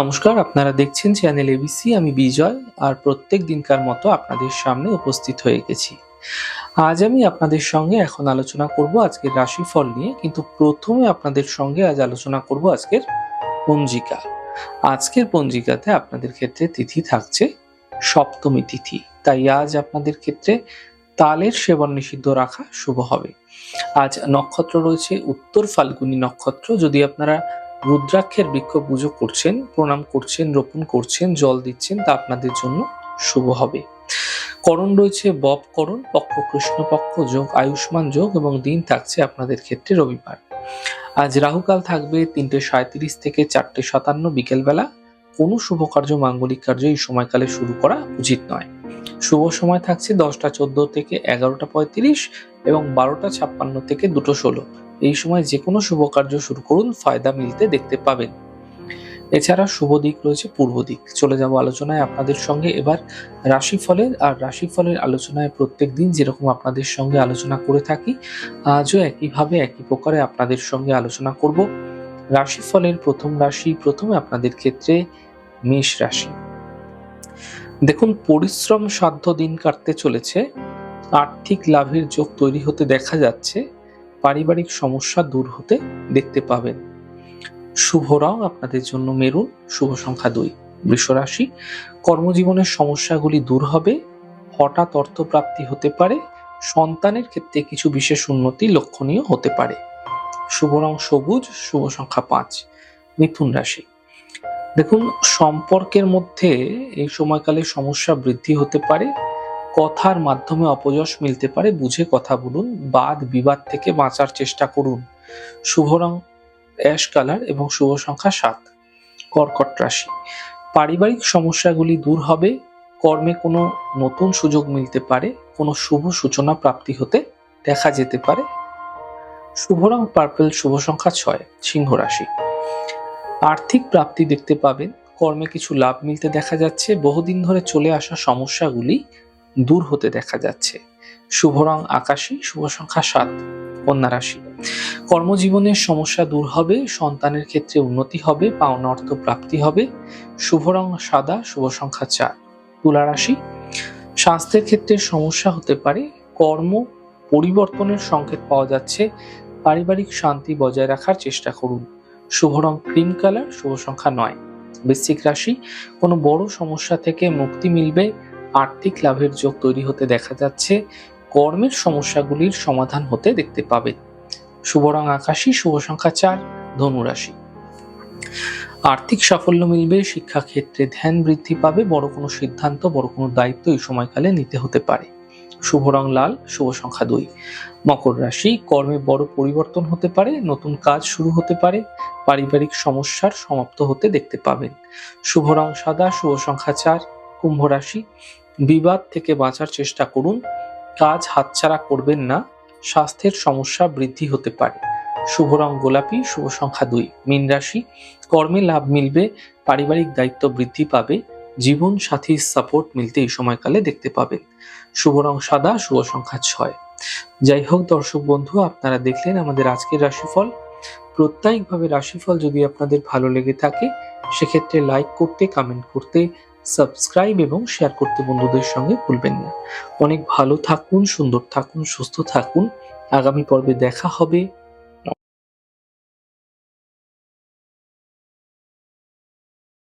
নমস্কার, আপনারা দেখছেন চ্যানেল এবিসি আমি বিজয়, আর প্রত্যেক দিনকার মতো আপনাদের সামনে উপস্থিত হয়ে গেছি। আজ আমি আপনাদের সঙ্গে এখন আলোচনা করব আজকের রাশিফল নিয়ে, কিন্তু প্রথমে আপনাদের সঙ্গে আজ আলোচনা করব আজকের পঞ্জিকা। আজকের পঞ্জিকাতে আপনাদের ক্ষেত্রে তিথি থাকছে সপ্তমী তিথি, তাই আজ আপনাদের ক্ষেত্রে তালের সেবন নিষিদ্ধ রাখা শুভ হবে। আজ নক্ষত্র রয়েছে, উত্তর ফাল্গুনী নক্ষত্র, যদি আপনারা রুদ্রাক্ষের বৃক্ষ পুজো করছেন, প্রণাম করছেন, রোপণ করছেন, জল দিচ্ছেন, তা আপনাদের জন্য শুভ হবে। করণ রয়েছে বব করণ, পক্ষ কৃষ্ণপক্ষ যোগ, আয়ুষ্মান যোগ এবং দিন থাকছে আপনাদের ক্ষেত্রে রবিবার। আজ রাহুকাল থাকবে তিনটে সাঁত্রিশ থেকে চারটে সাতান্ন বিকেলবেলা। কোনো শুভ কার্য, মাঙ্গলিক কার্য এই সময়কালে শুরু করা উচিত নয়। শুভ সময় থাকছে দশটা চোদ্দ থেকে এগারোটা পঁয়ত্রিশ এবং বারোটা ছাপ্পান্ন থেকে দুটো ষোলো। এই সময় যে কোনো শুভ কার্য শুরু করুন, ফায়দা মিলতে দেখতে পাবেন। এছাড়া শুভ দিক রয়েছে পূর্ব দিক। চলে যাব আলোচনায় আপনাদের সঙ্গে। এবার রাশিফলের আর রাশিফলের আলোচনায় প্রত্যেক দিন যেরকম আপনাদের সঙ্গে আলোচনা করে থাকি, আজও একইভাবে একই প্রকারে আপনাদের সঙ্গে আলোচনা করব। রাশিফলের প্রথম রাশি, প্রথমে আপনাদের ক্ষেত্রে মেষ রাশি। দেখুন, পরিশ্রম সাধ্য দিন কাটতে চলেছে। আর্থিক লাভের যোগ তৈরি হতে দেখা যাচ্ছে। পারিবারিক সমস্যা দূর হতে দেখতে পাবেন। শুভ রং আপনাদের জন্য মেরুন, শুভ সংখ্যা দুই। বৃষরাশি, কর্মজীবনের সমস্যাগুলি দূর হবে, হঠাৎ অর্থপ্রাপ্তি হতে পারে, সন্তানের ক্ষেত্রে কিছু বিশেষ উন্নতি লক্ষণীয় হতে পারে। শুভ রং সবুজ, শুভ সংখ্যা পাঁচ। মিথুন রাশি, দেখুন, সম্পর্কের মধ্যে এই সময়কালে সমস্যা বৃদ্ধি হতে পারে কথার মাধ্যমে অপযশ মিলতে পারে, বুঝে কথা বলুন, বাদ বিবাদ থেকে বাঁচার চেষ্টা করুন। শুভ রং, অ্যাশ কালার এবং শুভ সংখ্যা সাত। কর্কট রাশি। পারিবারিক সমস্যাগুলি দূর হবে, কর্মে কোনো নতুন সুযোগ মিলতে পারে, কোনো শুভ সূচনা প্রাপ্তি হতে দেখা যেতে পারে। শুভ রং, পার্পল, শুভ সংখ্যা ছয়, সিংহ রাশি। আর্থিক প্রাপ্তি দেখতে পাবেন, কর্মে কিছু লাভ মিলতে দেখা যাচ্ছে, বহুদিন ধরে চলে আসা সমস্যাগুলি দূর হতে দেখা যাচ্ছে। শুভ রং আকাশী, শুভ সংখ্যা সাত, কন্যা রাশি। কর্মজীবনের সমস্যা দূর হবে, সন্তানের ক্ষেত্রে উন্নতি হবে, পাওনা অর্থ প্রাপ্তি হবে। শুভ রং সাদা, শুভ সংখ্যা চার, তুলা রাশি। স্বাস্থ্যের ক্ষেত্রে সমস্যা হতে পারে, কর্ম পরিবর্তনের সংকেত পাওয়া যাচ্ছে। পারিবারিক শান্তি বজায় রাখার চেষ্টা করুন। শুভ রং ক্রিম কালার, শুভ সংখ্যা নয়। বৃশ্চিক রাশি, কোনো বড় সমস্যা থেকে মুক্তি মিলবে আর্থিক লাভের যোগ তৈরি হতে দেখা যাচ্ছে, কর্মের সমস্যাগুলির সমাধান হতে দেখতে পাবেন শুভ রং আকাশী, শুভ সংখ্যা চার ধনুরাশি আর্থিক সাফল্য মিলবে, শিক্ষাক্ষেত্রে ধ্যান বৃদ্ধি পাবে, বড় কোনো সিদ্ধান্ত, বড় কোনো দায়িত্ব এই সময়কালে নিতে হতে পারে। শুভ রং লাল, শুভ সংখ্যা দুই। মকর রাশি, কর্মে বড় পরিবর্তন হতে পারে, নতুন কাজ শুরু হতে পারে, পারিবারিক সমস্যার সমাপ্ত হতে দেখতে পাবেন। শুভ রং সাদা, শুভ সংখ্যা চার। কুম্ভ রাশি বিবাদ থেকে বাঁচার চেষ্টা করুন। কাজ হাতছাড়া করবেন না। স্বাস্থ্যের সমস্যা বৃদ্ধি হতে পারে। শুভ রং গোলাপি, শুভ সংখ্যা দুই। মীন রাশি, কর্মে লাভ মিলবে, পারিবারিক দায়িত্ব বৃদ্ধি পাবে, জীবন সাথীর সাপোর্ট মিলতে এই সময়কালে দেখতে পাবেন। শুভ রং সাদা, শুভ সংখ্যা ছয়। যাই হোক দর্শক বন্ধু, আপনারা দেখলেন আমাদের আজকের রাশিফল। প্রত্যেকভাবে রাশিফল যদি আপনাদের ভালো লেগে থাকে, সেক্ষেত্রে লাইক করতে কমেন্ট করতে সাবস্ক্রাইব এবং শেয়ার করতে বন্ধুদের সঙ্গে ভুলবেন না। অনেক ভালো থাকুন, সুন্দর থাকুন, সুস্থ থাকুন। আগামী পর্বে দেখা হবে।